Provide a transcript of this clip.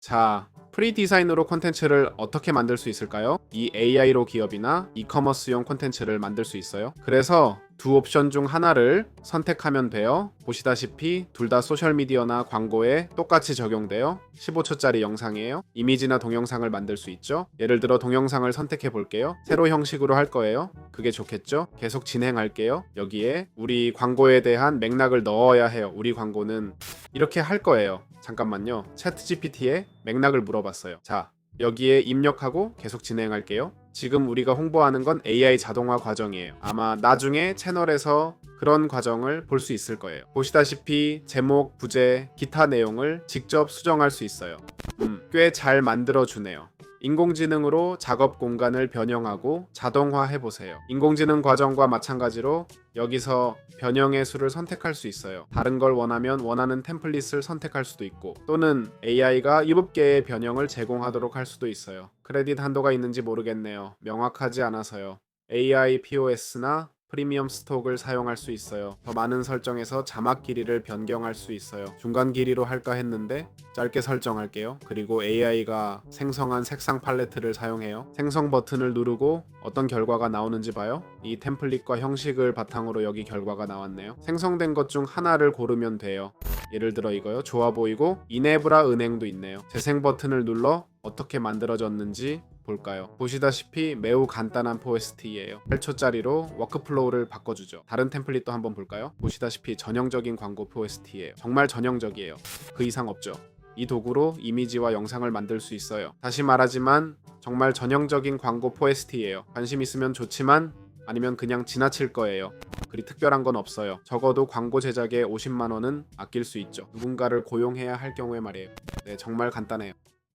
자, 프리 디자인으로 콘텐츠를 어떻게 만들 수 있을까요? 이 AI로 기업이나 이커머스용 콘텐츠를 만들 수 있어요. 그래서 두 옵션 중 하나를 선택하면 돼요. 보시다시피 둘 다 소셜미디어나 광고에 똑같이 적용되어 15초짜리 영상이에요. 이미지나 동영상을 만들 수 있죠. 예를 들어 동영상을 선택해 볼게요. 세로 형식으로 할 거예요. 그게 좋겠죠? 계속 진행할게요. 여기에 우리 광고에 대한 맥락을 넣어야 해요. 우리 광고는 이렇게 할 거예요. 잠깐만요. 차트 GPT에 맥락을 물어봤어요. 자, 여기에 입력하고 계속 진행할게요. 지금 우리가 홍보하는 건 AI 자동화 과정이에요. 아마 나중에 채널에서 그런 과정을 볼 수 있을 거예요. 보시다시피 제목, 부제, 기타 내용을 직접 수정할 수 있어요. 음, 꽤 잘 만들어 주네요. 인공지능으로 작업 공간을 변형하고 자동화해 보세요. 인공지능 과정과 마찬가지로 여기서 변형의 수를 선택할 수 있어요. 다른 걸 원하면 원하는 템플릿을 선택할 수도 있고 또는 AI가 7개의 변형을 제공하도록 할 수도 있어요. 크레딧 한도가 있는지 모르겠네요. 명확하지 않아서요. AI POS나 프리미엄 스톡을 사용할 수 있어요. 더 많은 설정에서 자막 길이를 변경할 수 있어요. 중간 길이로 할까 했는데 짧게 설정할게요. 그리고 AI가 생성한 색상 팔레트를 사용해요. 생성 버튼을 누르고 어떤 결과가 나오는지 봐요. 이 템플릿과 형식을 바탕으로 여기 결과가 나왔네요. 생성된 것 중 하나를 고르면 돼요. 예를 들어 이거요. 좋아 보이고 이네브라 은행도 있네요. 재생 버튼을 눌러 어떻게 만들어졌는지 볼까요? 보시다시피 매우 간단한 포스트예요. 8초짜리로 워크플로우를 바꿔주죠. 다른 템플릿도 한번 볼까요? 보시다시피 전형적인 광고 포스트예요. 정말 전형적이에요. 그 이상 없죠. 이 도구로 이미지와 영상을 만들 수 있어요. 다시 말하지만 정말 전형적인 광고 포스트예요. 관심 있으면 좋지만 아니면 그냥 지나칠 거예요. 그리 특별한 건 없어요. 적어도 광고 제작에 50만 원은 아낄 수 있죠. 누군가를 고용해야 할 경우에 말이에요. 네, 정말 간단해요.